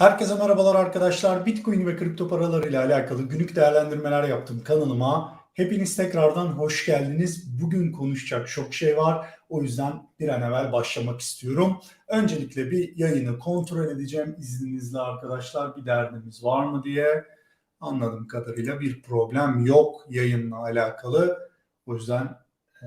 Herkese merhabalar arkadaşlar. Bitcoin ve kripto paralar ile alakalı günlük değerlendirmeler yaptım kanalıma. Hepiniz tekrardan hoş geldiniz. Bugün konuşacak çok şey var. O yüzden bir an evvel başlamak istiyorum. Öncelikle bir yayını kontrol edeceğim izninizle arkadaşlar. Bir derdimiz var mı diye. Anladığım kadarıyla bir problem yok yayınla alakalı. O yüzden e,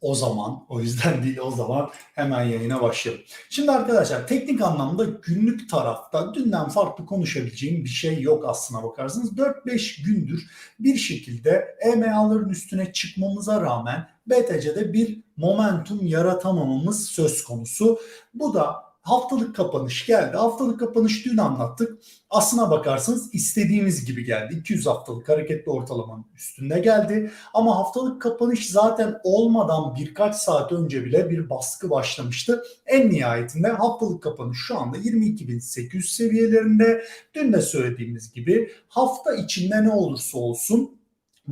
o zaman, o yüzden değil o zaman hemen yayına başlayalım. Şimdi arkadaşlar teknik anlamda günlük tarafta dünden farklı konuşabileceğim bir şey yok aslına bakarsanız. 4-5 gündür bir şekilde EMA'ların üstüne çıkmamıza rağmen BTC'de bir momentum yaratamamamız söz konusu. Bu da haftalık kapanış geldi. Haftalık kapanış dün anlattık. Aslına bakarsanız istediğimiz gibi geldi. 200 haftalık hareketli ortalamanın üstünde geldi. Ama haftalık kapanış zaten olmadan birkaç saat önce bile bir baskı başlamıştı. En nihayetinde haftalık kapanış şu anda 22.800 seviyelerinde. Dün de söylediğimiz gibi hafta içinde ne olursa olsun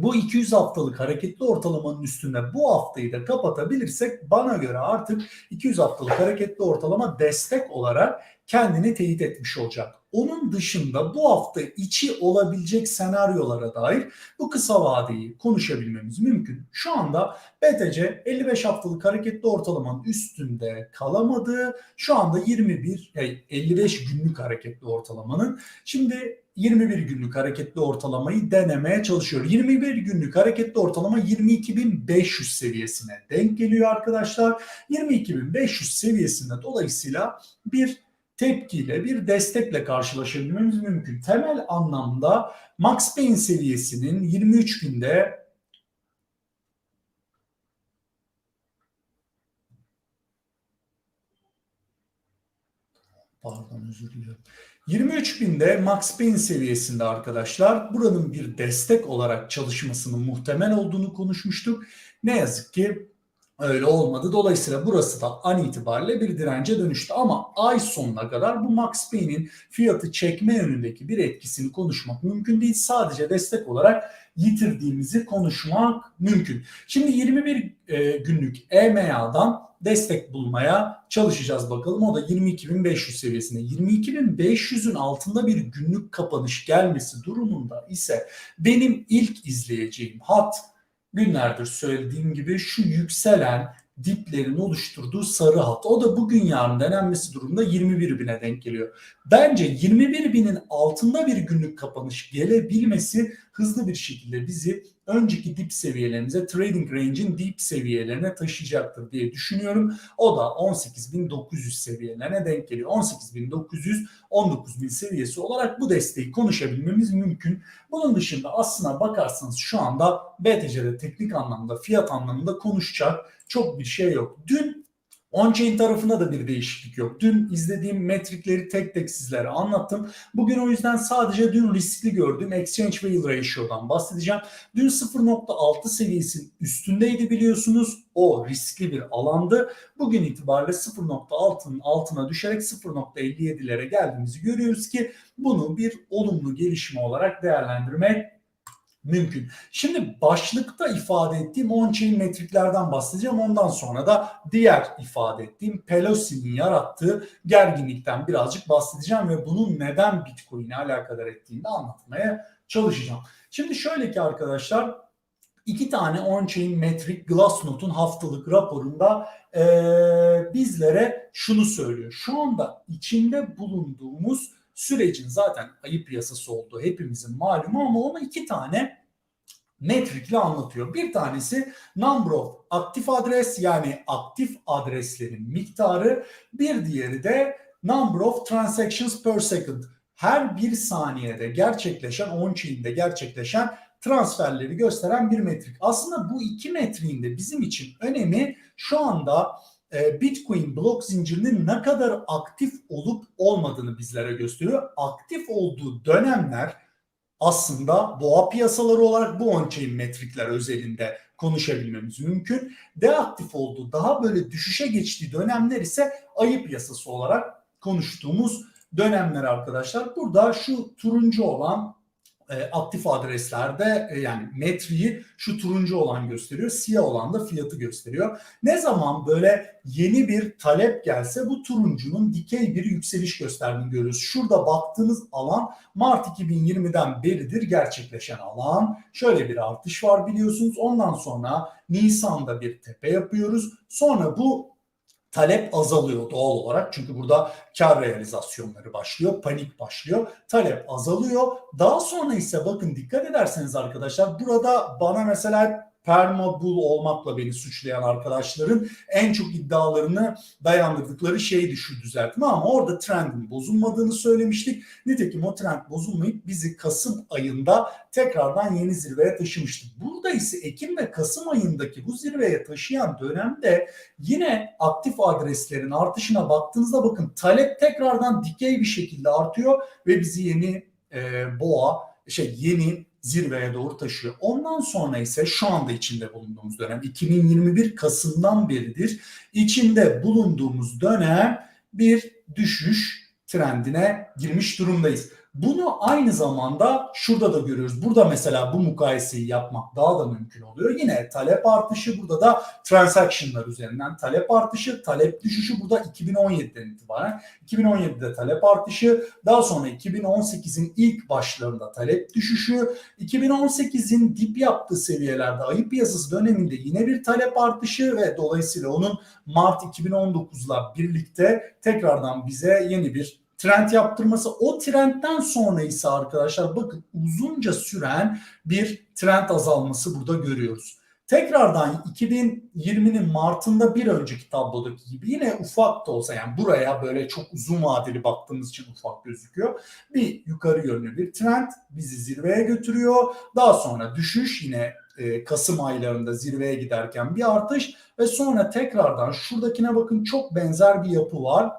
bu 200 haftalık hareketli ortalamanın üstünde bu haftayı da kapatabilirsek bana göre artık 200 haftalık hareketli ortalama destek olarak kendini teyit etmiş olacak. Onun dışında bu hafta içi olabilecek senaryolara dair bu kısa vadeyi konuşabilmemiz mümkün. Şu anda BTC 55 haftalık hareketli ortalamanın üstünde kalamadı. Şu anda 21 55 günlük hareketli ortalamanın. Şimdi 21 günlük hareketli ortalamayı denemeye çalışıyor. 21 günlük hareketli ortalama 22.500 seviyesine denk geliyor arkadaşlar. 22.500 seviyesinde dolayısıyla bir tepkiyle, bir destekle karşılaşabilmemiz mümkün. Temel anlamda Max Payne seviyesinin 23 Pardon özür diliyorum. 23 binde Max Payne seviyesinde arkadaşlar buranın bir destek olarak çalışmasının muhtemel olduğunu konuşmuştuk. Ne yazık ki öyle olmadı. Dolayısıyla burası da an itibariyle bir dirence dönüştü. Ama ay sonuna kadar bu Max Payne'in fiyatı çekme yönündeki bir etkisini konuşmak mümkün değil. Sadece destek olarak yitirdiğimizi konuşmak mümkün. Şimdi 21 e, günlük EMA'dan destek bulmaya çalışacağız bakalım. O da 22.500 seviyesinde. 22.500'ün altında bir günlük kapanış gelmesi durumunda ise benim ilk izleyeceğim hat günlerdir söylediğim gibi şu yükselen diplerin oluşturduğu sarı hat. O da bugün yarın denenmesi durumunda 21 bine denk geliyor. Bence 21 binin altında bir günlük kapanış gelebilmesi hızlı bir şekilde bizi önceki dip seviyelerimize, trading range'in dip seviyelerine taşıyacaktır diye düşünüyorum. O da 18.900 seviyelerine denk geliyor. 18.900, 19.000 seviyesi olarak bu desteği konuşabilmemiz mümkün. Bunun dışında aslına bakarsanız şu anda BTC'de teknik anlamda, fiyat anlamında konuşacak çok bir şey yok. Dün On-chain tarafında da bir değişiklik yok. Dün izlediğim metrikleri tek tek sizlere anlattım. Bugün o yüzden sadece dün riskli gördüğüm exchange value ratio'dan bahsedeceğim. Dün 0.6 seviyesinin üstündeydi biliyorsunuz. O riskli bir alandı. Bugün itibariyle 0.6'nın altına düşerek 0.57'lere geldiğimizi görüyoruz ki bunu bir olumlu gelişme olarak değerlendirmek mümkün. Şimdi başlıkta ifade ettiğim on-chain metriklerden bahsedeceğim. Ondan sonra da diğer ifade ettiğim Pelosi'nin yarattığı gerginlikten birazcık bahsedeceğim ve bunun neden Bitcoin'e alakadar ettiğini de anlatmaya çalışacağım. Şimdi şöyle ki arkadaşlar iki tane on-chain metrik Glassnode'un haftalık raporunda e, bizlere şunu söylüyor. Şu anda içinde bulunduğumuz sürecin zaten ayı piyasası olduğu hepimizin malumu ama onu iki tane metrikle anlatıyor. Bir tanesi number of aktif adres yani aktif adreslerin miktarı. Bir diğeri de number of transactions per second. Her bir saniyede gerçekleşen on-chain'de gerçekleşen transferleri gösteren bir metrik. Aslında bu iki metriğin de bizim için önemi şu anda e, Bitcoin blok zincirinin ne kadar aktif olup olmadığını bizlere gösteriyor. Aktif olduğu dönemler aslında boğa piyasaları olarak bu on-chain metrikler özelinde konuşabilmemiz mümkün. Deaktif olduğu daha böyle düşüşe geçtiği dönemler ise ayı piyasası olarak konuştuğumuz dönemler arkadaşlar. Burada şu turuncu olan e, aktif adreslerde e, yani metreyi şu turuncu olan gösteriyor, siyah olan da fiyatı gösteriyor. Ne zaman böyle yeni bir talep gelse bu turuncunun dikey bir yükseliş gösterdiğini görüyoruz. Şurada baktığınız alan Mart 2020'den beridir gerçekleşen alan. Şöyle bir artış var biliyorsunuz. Ondan sonra Nisan'da bir tepe yapıyoruz. Sonra bu talep azalıyor doğal olarak. Çünkü burada kar realizasyonları başlıyor, panik başlıyor. Talep azalıyor. Daha sonra ise bakın dikkat ederseniz arkadaşlar burada bana mesela permabul olmakla beni suçlayan arkadaşların en çok iddialarını dayandırdıkları şeydi şu düzeltme ama orada trendin bozulmadığını söylemiştik. Nitekim o trend bozulmayıp bizi Kasım ayında tekrardan yeni zirveye taşımıştı. Burada ise Ekim ve Kasım ayındaki bu zirveye taşıyan dönemde yine aktif adreslerin artışına baktığınızda bakın talep tekrardan dikey bir şekilde artıyor ve bizi yeni e, boğa şey yeni zirveye doğru taşıyor. Ondan sonra ise şu anda içinde bulunduğumuz dönem 2021 Kasım'dan beridir içinde bulunduğumuz dönem bir düşüş trendine girmiş durumdayız. Bunu aynı zamanda şurada da görüyoruz. Burada mesela bu mukayeseyi yapmak daha da mümkün oluyor. Yine talep artışı burada da transactionlar üzerinden talep artışı, talep düşüşü burada 2017'den itibaren. 2017'de talep artışı, daha sonra 2018'in ilk başlarında talep düşüşü, 2018'in dip yaptığı seviyelerde ayı piyasası döneminde yine bir talep artışı ve dolayısıyla onun Mart 2019'la birlikte tekrardan bize yeni bir trend yaptırması. O trendten sonra ise arkadaşlar bakın uzunca süren bir trend azalması burada görüyoruz. Tekrardan 2020'nin Mart'ında bir önceki tablodaki gibi yine ufak da olsa yani buraya böyle çok uzun vadeli baktığımız için ufak gözüküyor. Bir yukarı yönlü bir trend bizi zirveye götürüyor. Daha sonra düşüş yine e, Kasım aylarında zirveye giderken bir artış ve sonra tekrardan şuradakine bakın çok benzer bir yapı var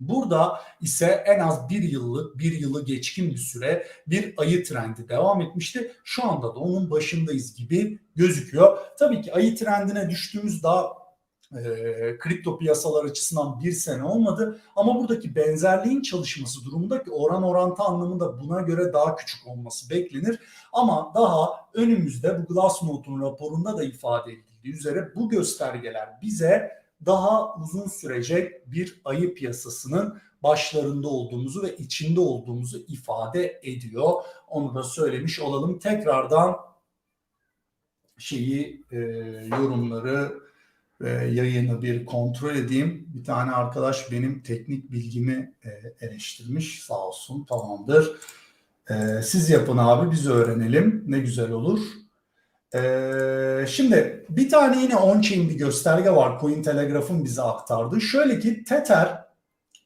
Burada ise en az bir yıllık, bir yılı geçkin bir süre bir ayı trendi devam etmişti. Şu anda da onun başındayız gibi gözüküyor. Tabii ki ayı trendine düştüğümüz daha e, kripto piyasalar açısından bir sene olmadı. Ama buradaki benzerliğin çalışması durumunda ki oran orantı anlamında buna göre daha küçük olması beklenir. Ama daha önümüzde bu Glassnode'un raporunda da ifade edildiği üzere bu göstergeler bize daha uzun sürecek bir ayı piyasasının başlarında olduğumuzu ve içinde olduğumuzu ifade ediyor. Onu da söylemiş olalım. Tekrardan şeyi e, yorumları ve yayını bir kontrol edeyim. Bir tane arkadaş benim teknik bilgimi e, eleştirmiş. Sağ olsun tamamdır. E, siz yapın abi biz öğrenelim. Ne güzel olur. Ee, şimdi bir tane yine on-chain bir gösterge var. Cointelegraph'ın bize aktardığı. Şöyle ki Tether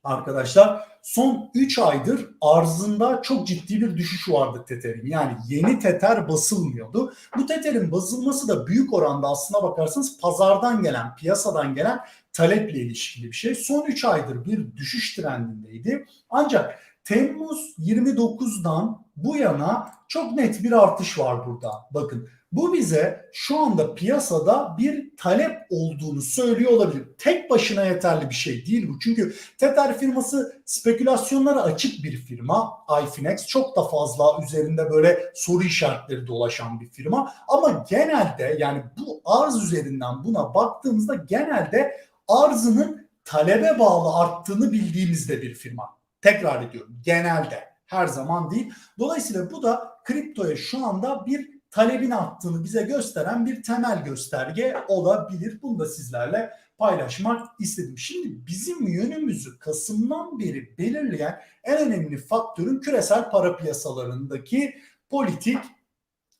arkadaşlar son 3 aydır arzında çok ciddi bir düşüş vardı Tether'in. Yani yeni Tether basılmıyordu. Bu Tether'in basılması da büyük oranda aslına bakarsanız pazardan gelen, piyasadan gelen taleple ilişkili bir şey. Son 3 aydır bir düşüş trendindeydi. Ancak Temmuz 29'dan bu yana çok net bir artış var burada. Bakın bu bize şu anda piyasada bir talep olduğunu söylüyor olabilir. Tek başına yeterli bir şey değil bu. Çünkü Tether firması spekülasyonlara açık bir firma. iFinex çok da fazla üzerinde böyle soru işaretleri dolaşan bir firma. Ama genelde yani bu arz üzerinden buna baktığımızda genelde arzının talebe bağlı arttığını bildiğimizde bir firma. Tekrar ediyorum genelde her zaman değil. Dolayısıyla bu da kriptoya şu anda bir talebin arttığını bize gösteren bir temel gösterge olabilir. Bunu da sizlerle paylaşmak istedim. Şimdi bizim yönümüzü Kasım'dan beri belirleyen en önemli faktörün küresel para piyasalarındaki politik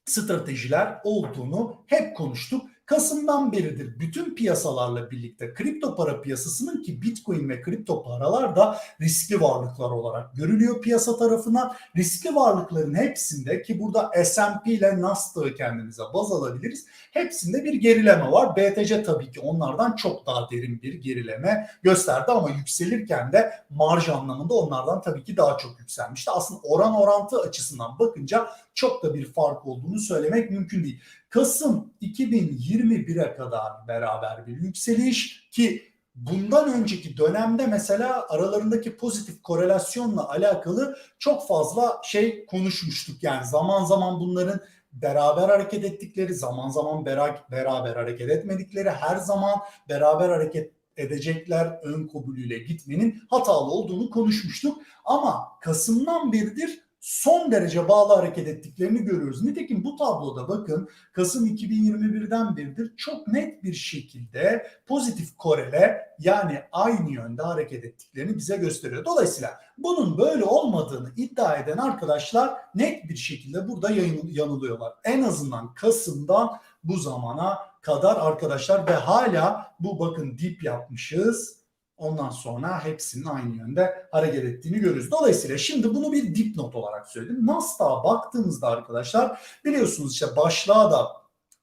stratejiler olduğunu hep konuştuk. Kasım'dan beridir bütün piyasalarla birlikte kripto para piyasasının ki Bitcoin ve kripto paralar da riskli varlıklar olarak görülüyor piyasa tarafından. Riskli varlıkların hepsinde ki burada S&P ile Nasdaq'ı kendimize baz alabiliriz. Hepsinde bir gerileme var. BTC tabii ki onlardan çok daha derin bir gerileme gösterdi ama yükselirken de marj anlamında onlardan tabii ki daha çok yükselmişti. Aslında oran orantı açısından bakınca çok da bir fark olduğunu söylemek mümkün değil. Kasım 2021'e kadar beraber bir yükseliş ki bundan önceki dönemde mesela aralarındaki pozitif korelasyonla alakalı çok fazla şey konuşmuştuk. Yani zaman zaman bunların beraber hareket ettikleri, zaman zaman beraber hareket etmedikleri, her zaman beraber hareket edecekler ön kabulüyle gitmenin hatalı olduğunu konuşmuştuk. Ama Kasım'dan beridir son derece bağlı hareket ettiklerini görüyoruz. Nitekim bu tabloda bakın Kasım 2021'den beridir çok net bir şekilde pozitif korele yani aynı yönde hareket ettiklerini bize gösteriyor. Dolayısıyla bunun böyle olmadığını iddia eden arkadaşlar net bir şekilde burada yanılıyorlar. En azından Kasım'dan bu zamana kadar arkadaşlar ve hala bu bakın dip yapmışız. Ondan sonra hepsinin aynı yönde hareket ettiğini görürüz. Dolayısıyla şimdi bunu bir dipnot olarak söyledim. Nasdaq'a baktığımızda arkadaşlar biliyorsunuz işte başlığa da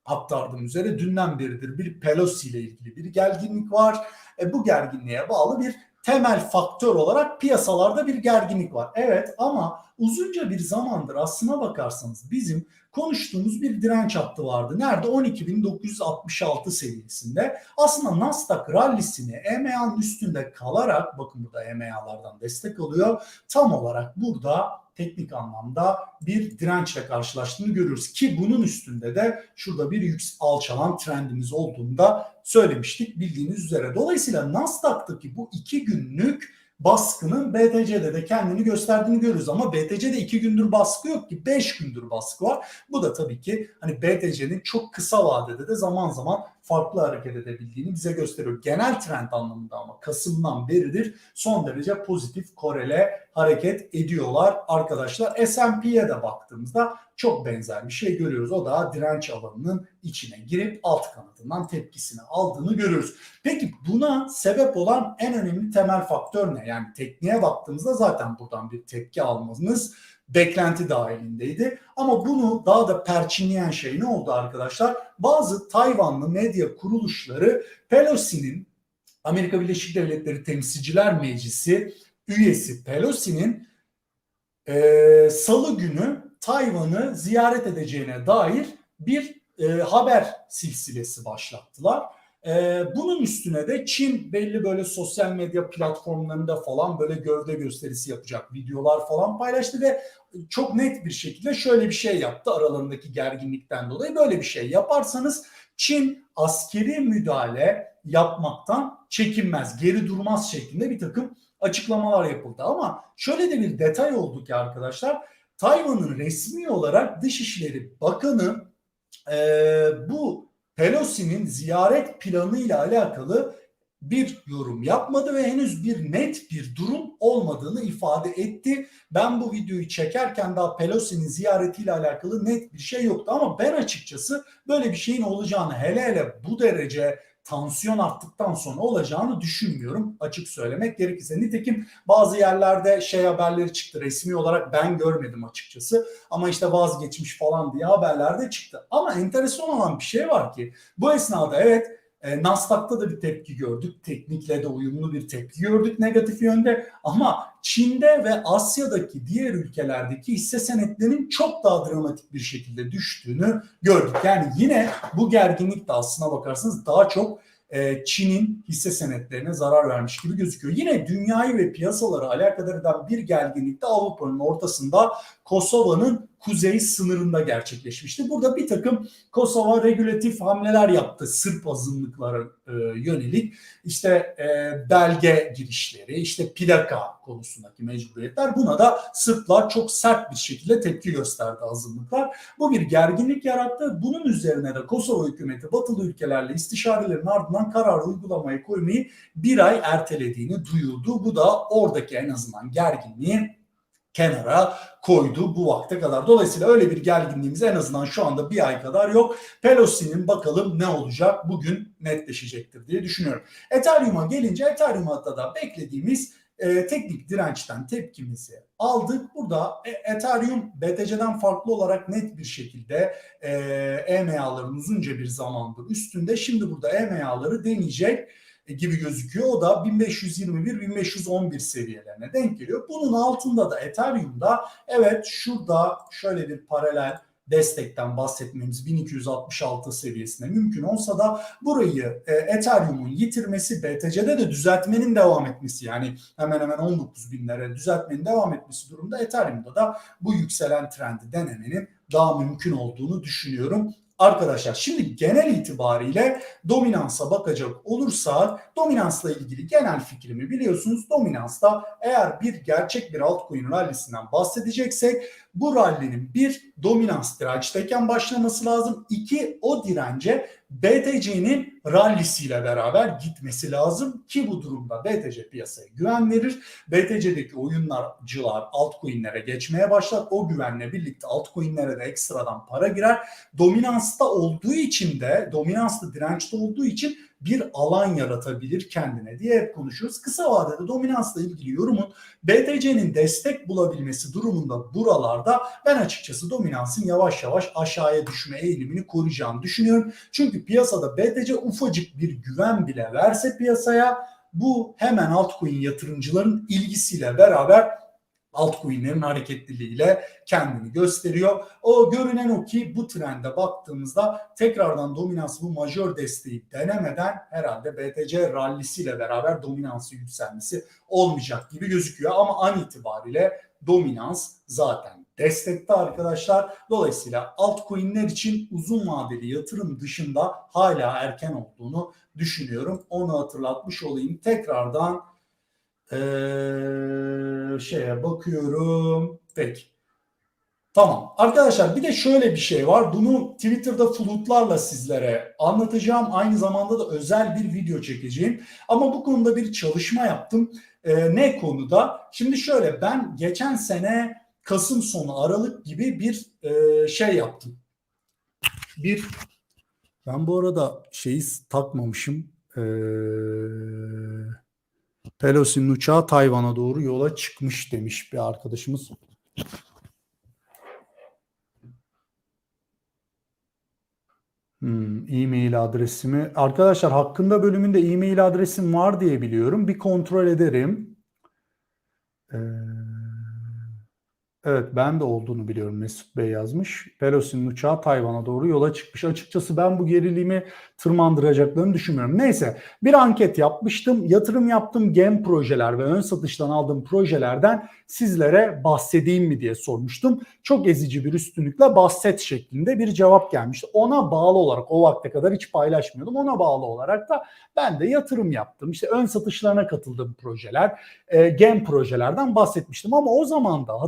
aktardım üzere dünden beridir bir Pelosi ile ilgili bir gerginlik var. E, bu gerginliğe bağlı bir temel faktör olarak piyasalarda bir gerginlik var. Evet ama uzunca bir zamandır aslına bakarsanız bizim konuştuğumuz bir direnç hattı vardı. Nerede? 12.966 seviyesinde. Aslında Nasdaq rallisini EMA'nın üstünde kalarak bakın burada EMA'lardan destek alıyor. Tam olarak burada teknik anlamda bir dirençle karşılaştığını görürüz ki bunun üstünde de şurada bir yük alçalan trendimiz olduğunu da söylemiştik bildiğiniz üzere. Dolayısıyla Nasdaq'taki bu iki günlük baskının BTC'de de kendini gösterdiğini görürüz ama BTC'de iki gündür baskı yok ki beş gündür baskı var. Bu da tabii ki hani BTC'nin çok kısa vadede de zaman zaman farklı hareket edebildiğini bize gösteriyor. Genel trend anlamında ama Kasım'dan beridir son derece pozitif korele hareket ediyorlar arkadaşlar. S&P'ye de baktığımızda çok benzer bir şey görüyoruz. O da direnç alanının içine girip alt kanadından tepkisini aldığını görüyoruz. Peki buna sebep olan en önemli temel faktör ne? Yani tekniğe baktığımızda zaten buradan bir tepki almamız beklenti dahilindeydi. Ama bunu daha da perçinleyen şey ne oldu arkadaşlar? Bazı Tayvanlı medya kuruluşları Pelosi'nin Amerika Birleşik Devletleri Temsilciler Meclisi üyesi Pelosi'nin e, salı günü Tayvan'ı ziyaret edeceğine dair bir e, haber silsilesi başlattılar. Ee, bunun üstüne de Çin belli böyle sosyal medya platformlarında falan böyle gövde gösterisi yapacak videolar falan paylaştı ve çok net bir şekilde şöyle bir şey yaptı aralarındaki gerginlikten dolayı böyle bir şey yaparsanız Çin askeri müdahale yapmaktan çekinmez, geri durmaz şeklinde bir takım açıklamalar yapıldı. Ama şöyle de bir detay oldu ki arkadaşlar Tayvan'ın resmi olarak Dışişleri Bakanı e, bu Pelosi'nin ziyaret planı ile alakalı bir yorum yapmadı ve henüz bir net bir durum olmadığını ifade etti. Ben bu videoyu çekerken daha Pelosi'nin ziyaretiyle alakalı net bir şey yoktu ama ben açıkçası böyle bir şeyin olacağını hele hele bu derece tansiyon arttıktan sonra olacağını düşünmüyorum açık söylemek gerekirse. Nitekim bazı yerlerde şey haberleri çıktı resmi olarak ben görmedim açıkçası ama işte vazgeçmiş falan diye haberlerde çıktı. Ama enteresan olan bir şey var ki bu esnada evet e, Nasdaq'ta da bir tepki gördük. Teknikle de uyumlu bir tepki gördük negatif yönde. Ama Çin'de ve Asya'daki diğer ülkelerdeki hisse senetlerinin çok daha dramatik bir şekilde düştüğünü gördük. Yani yine bu gerginlik de aslına bakarsanız daha çok e, Çin'in hisse senetlerine zarar vermiş gibi gözüküyor. Yine dünyayı ve piyasaları alakadar eden bir gerginlik de Avrupa'nın ortasında Kosova'nın kuzey sınırında gerçekleşmişti. Burada bir takım Kosova regülatif hamleler yaptı Sırp azınlıklara e, yönelik. İşte e, belge girişleri, işte plaka konusundaki mecburiyetler. Buna da Sırplar çok sert bir şekilde tepki gösterdi azınlıklar. Bu bir gerginlik yarattı. Bunun üzerine de Kosova hükümeti batılı ülkelerle istişarelerin ardından karar uygulamaya koymayı bir ay ertelediğini duyurdu. Bu da oradaki en azından gerginliği kenara koydu bu vakte kadar. Dolayısıyla öyle bir gerginliğimiz en azından şu anda bir ay kadar yok. Pelosi'nin bakalım ne olacak bugün netleşecektir diye düşünüyorum. Ethereum'a gelince Ethereum'da da beklediğimiz e, teknik dirençten tepkimizi aldık. Burada e, Ethereum BTC'den farklı olarak net bir şekilde e, EMA'ların uzunca bir zamandır üstünde. Şimdi burada EMA'ları deneyecek gibi gözüküyor. O da 1521-1511 seviyelerine denk geliyor. Bunun altında da Ethereum'da evet şurada şöyle bir paralel destekten bahsetmemiz 1266 seviyesine mümkün olsa da burayı e, Ethereum'un yitirmesi BTC'de de düzeltmenin devam etmesi yani hemen hemen 19 binlere düzeltmenin devam etmesi durumda Ethereum'da da bu yükselen trendi denemenin daha mümkün olduğunu düşünüyorum. Arkadaşlar şimdi genel itibariyle dominansa bakacak olursak dominansla ilgili genel fikrimi biliyorsunuz. Dominansta eğer bir gerçek bir altcoin rallisinden bahsedeceksek bu rallinin bir dominans dirençteyken başlaması lazım. İki o dirence BTC'nin rallisiyle beraber gitmesi lazım ki bu durumda BTC piyasaya güven verir. BTC'deki oyunlarcılar altcoin'lere geçmeye başlar. O güvenle birlikte altcoin'lere de ekstradan para girer. Dominansta olduğu için de dominanslı dirençte olduğu için bir alan yaratabilir kendine diye hep konuşuyoruz. Kısa vadede dominansla ilgili yorumun BTC'nin destek bulabilmesi durumunda buralarda ben açıkçası dominansın yavaş yavaş aşağıya düşme eğilimini koruyacağını düşünüyorum. Çünkü piyasada BTC ufacık bir güven bile verse piyasaya bu hemen altcoin yatırımcıların ilgisiyle beraber altcoin'lerin hareketliliğiyle kendini gösteriyor. O görünen o ki bu trende baktığımızda tekrardan dominans bu majör desteği denemeden herhalde BTC rallisiyle beraber dominansı yükselmesi olmayacak gibi gözüküyor. Ama an itibariyle dominans zaten destekte arkadaşlar. Dolayısıyla altcoin'ler için uzun vadeli yatırım dışında hala erken olduğunu düşünüyorum. Onu hatırlatmış olayım. Tekrardan ee, şeye bakıyorum. Peki. Tamam. Arkadaşlar bir de şöyle bir şey var. Bunu Twitter'da flutlarla sizlere anlatacağım. Aynı zamanda da özel bir video çekeceğim. Ama bu konuda bir çalışma yaptım. Ee, ne konuda? Şimdi şöyle ben geçen sene Kasım sonu Aralık gibi bir e, şey yaptım. Bir ben bu arada şeyi takmamışım. Eee Pelosi'nin uçağı Tayvan'a doğru yola çıkmış demiş bir arkadaşımız. Hmm, e-mail adresimi. Arkadaşlar hakkında bölümünde e-mail adresim var diye biliyorum. Bir kontrol ederim. Ee, Evet ben de olduğunu biliyorum Mesut Bey yazmış. Pelosi'nin uçağı Tayvan'a doğru yola çıkmış. Açıkçası ben bu gerilimi tırmandıracaklarını düşünmüyorum. Neyse bir anket yapmıştım. Yatırım yaptığım gem projeler ve ön satıştan aldığım projelerden sizlere bahsedeyim mi diye sormuştum. Çok ezici bir üstünlükle bahset şeklinde bir cevap gelmişti. Ona bağlı olarak o vakte kadar hiç paylaşmıyordum. Ona bağlı olarak da ben de yatırım yaptım. İşte ön satışlarına katıldığım projeler, e, gem projelerden bahsetmiştim. Ama o zaman da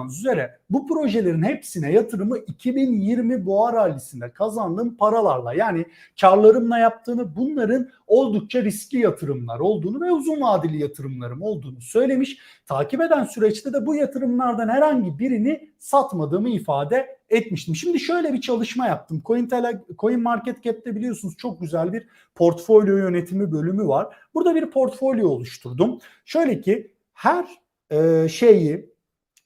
hatırlayacağınız üzere bu projelerin hepsine yatırımı 2020 boğa rallisinde kazandığım paralarla yani karlarımla yaptığını bunların oldukça riskli yatırımlar olduğunu ve uzun vadeli yatırımlarım olduğunu söylemiş. Takip eden süreçte de bu yatırımlardan herhangi birini satmadığımı ifade etmiştim. Şimdi şöyle bir çalışma yaptım. Cointele, Coin Market Cap'te biliyorsunuz çok güzel bir portfolyo yönetimi bölümü var. Burada bir portfolyo oluşturdum. Şöyle ki her e, şeyi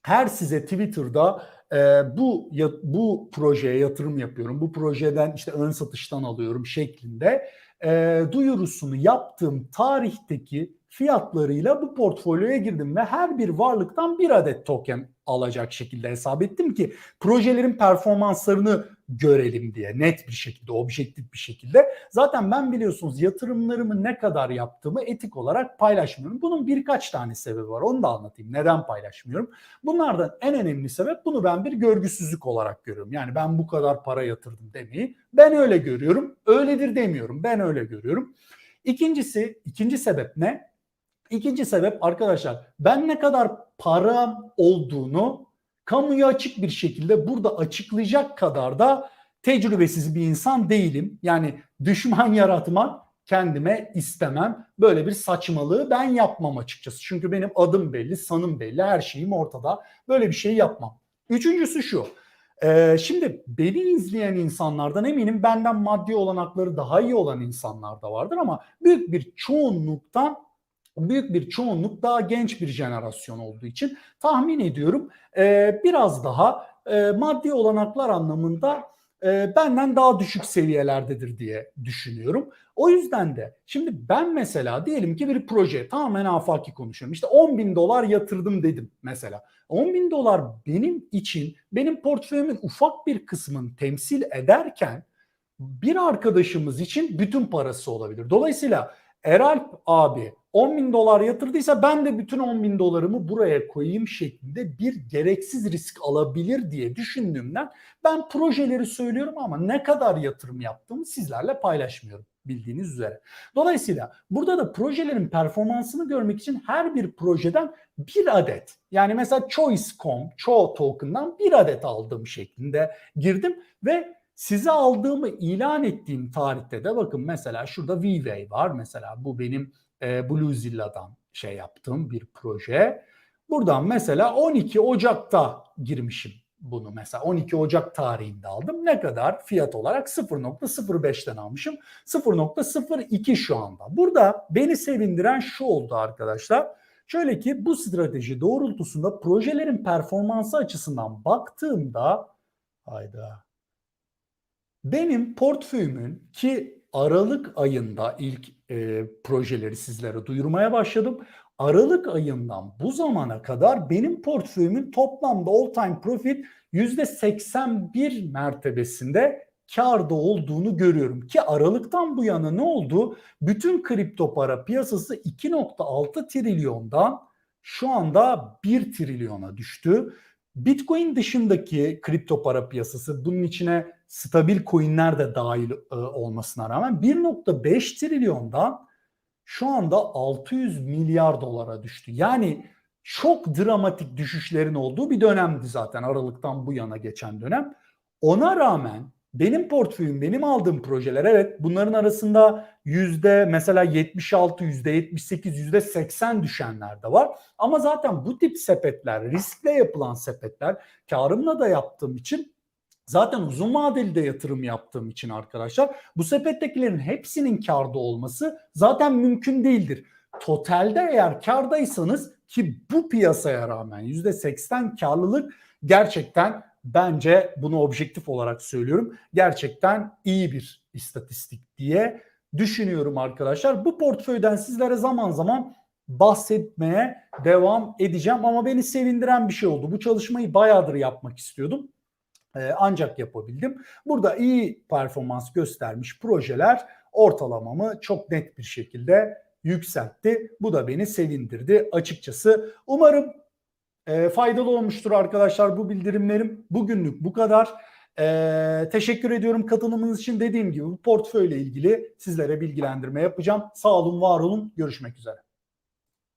her size Twitter'da e, bu ya, bu projeye yatırım yapıyorum. Bu projeden işte ön satıştan alıyorum şeklinde e, duyurusunu yaptığım tarihteki fiyatlarıyla bu portfolyoya girdim ve her bir varlıktan bir adet token alacak şekilde hesap ettim ki projelerin performanslarını görelim diye net bir şekilde objektif bir şekilde. Zaten ben biliyorsunuz yatırımlarımı ne kadar yaptığımı etik olarak paylaşmıyorum. Bunun birkaç tane sebebi var onu da anlatayım. Neden paylaşmıyorum? Bunlardan en önemli sebep bunu ben bir görgüsüzlük olarak görüyorum. Yani ben bu kadar para yatırdım demeyi ben öyle görüyorum. Öyledir demiyorum ben öyle görüyorum. İkincisi, ikinci sebep ne? İkinci sebep arkadaşlar ben ne kadar param olduğunu kamuya açık bir şekilde burada açıklayacak kadar da tecrübesiz bir insan değilim. Yani düşman yaratmak kendime istemem. Böyle bir saçmalığı ben yapmam açıkçası. Çünkü benim adım belli, sanım belli, her şeyim ortada. Böyle bir şey yapmam. Üçüncüsü şu. Ee, şimdi beni izleyen insanlardan eminim benden maddi olanakları daha iyi olan insanlar da vardır ama büyük bir çoğunluktan büyük bir çoğunluk daha genç bir jenerasyon olduğu için tahmin ediyorum e, biraz daha e, maddi olanaklar anlamında e, benden daha düşük seviyelerdedir diye düşünüyorum. O yüzden de şimdi ben mesela diyelim ki bir proje tamamen afaki konuşuyorum. İşte 10 bin dolar yatırdım dedim mesela. 10 bin dolar benim için benim portföyümün ufak bir kısmını temsil ederken bir arkadaşımız için bütün parası olabilir. Dolayısıyla Eralp abi 10 bin dolar yatırdıysa ben de bütün 10 bin dolarımı buraya koyayım şeklinde bir gereksiz risk alabilir diye düşündüğümden ben projeleri söylüyorum ama ne kadar yatırım yaptığımı sizlerle paylaşmıyorum bildiğiniz üzere. Dolayısıyla burada da projelerin performansını görmek için her bir projeden bir adet yani mesela Choice.com, Cho token'dan bir adet aldığım şeklinde girdim ve size aldığımı ilan ettiğim tarihte de bakın mesela şurada V-Way var mesela bu benim e, Bluezilla'dan şey yaptığım bir proje. Buradan mesela 12 Ocak'ta girmişim bunu mesela 12 Ocak tarihinde aldım. Ne kadar fiyat olarak 0.05'ten almışım. 0.02 şu anda. Burada beni sevindiren şu oldu arkadaşlar. Şöyle ki bu strateji doğrultusunda projelerin performansı açısından baktığımda hayda benim portföyümün ki Aralık ayında ilk e, projeleri sizlere duyurmaya başladım. Aralık ayından bu zamana kadar benim portföyümün toplamda all time profit %81 mertebesinde karda olduğunu görüyorum. Ki Aralıktan bu yana ne oldu? Bütün kripto para piyasası 2.6 trilyondan şu anda 1 trilyona düştü. Bitcoin dışındaki kripto para piyasası bunun içine stabil coinler de dahil e, olmasına rağmen 1.5 trilyondan şu anda 600 milyar dolara düştü. Yani çok dramatik düşüşlerin olduğu bir dönemdi zaten Aralık'tan bu yana geçen dönem. Ona rağmen benim portföyüm, benim aldığım projeler evet bunların arasında yüzde mesela 76, yüzde 78, yüzde 80 düşenler de var. Ama zaten bu tip sepetler, riskle yapılan sepetler karımla da yaptığım için Zaten uzun vadeli de yatırım yaptığım için arkadaşlar bu sepettekilerin hepsinin karda olması zaten mümkün değildir. Totalde eğer kardaysanız ki bu piyasaya rağmen %80 karlılık gerçekten bence bunu objektif olarak söylüyorum. Gerçekten iyi bir istatistik diye düşünüyorum arkadaşlar. Bu portföyden sizlere zaman zaman bahsetmeye devam edeceğim ama beni sevindiren bir şey oldu. Bu çalışmayı bayağıdır yapmak istiyordum. Ee, ancak yapabildim. Burada iyi performans göstermiş projeler ortalamamı çok net bir şekilde yükseltti. Bu da beni sevindirdi açıkçası. Umarım e, faydalı olmuştur arkadaşlar bu bildirimlerim. Bugünlük bu kadar. E, teşekkür ediyorum katılımınız için. Dediğim gibi bu portföyle ilgili sizlere bilgilendirme yapacağım. Sağ olun, var olun. Görüşmek üzere.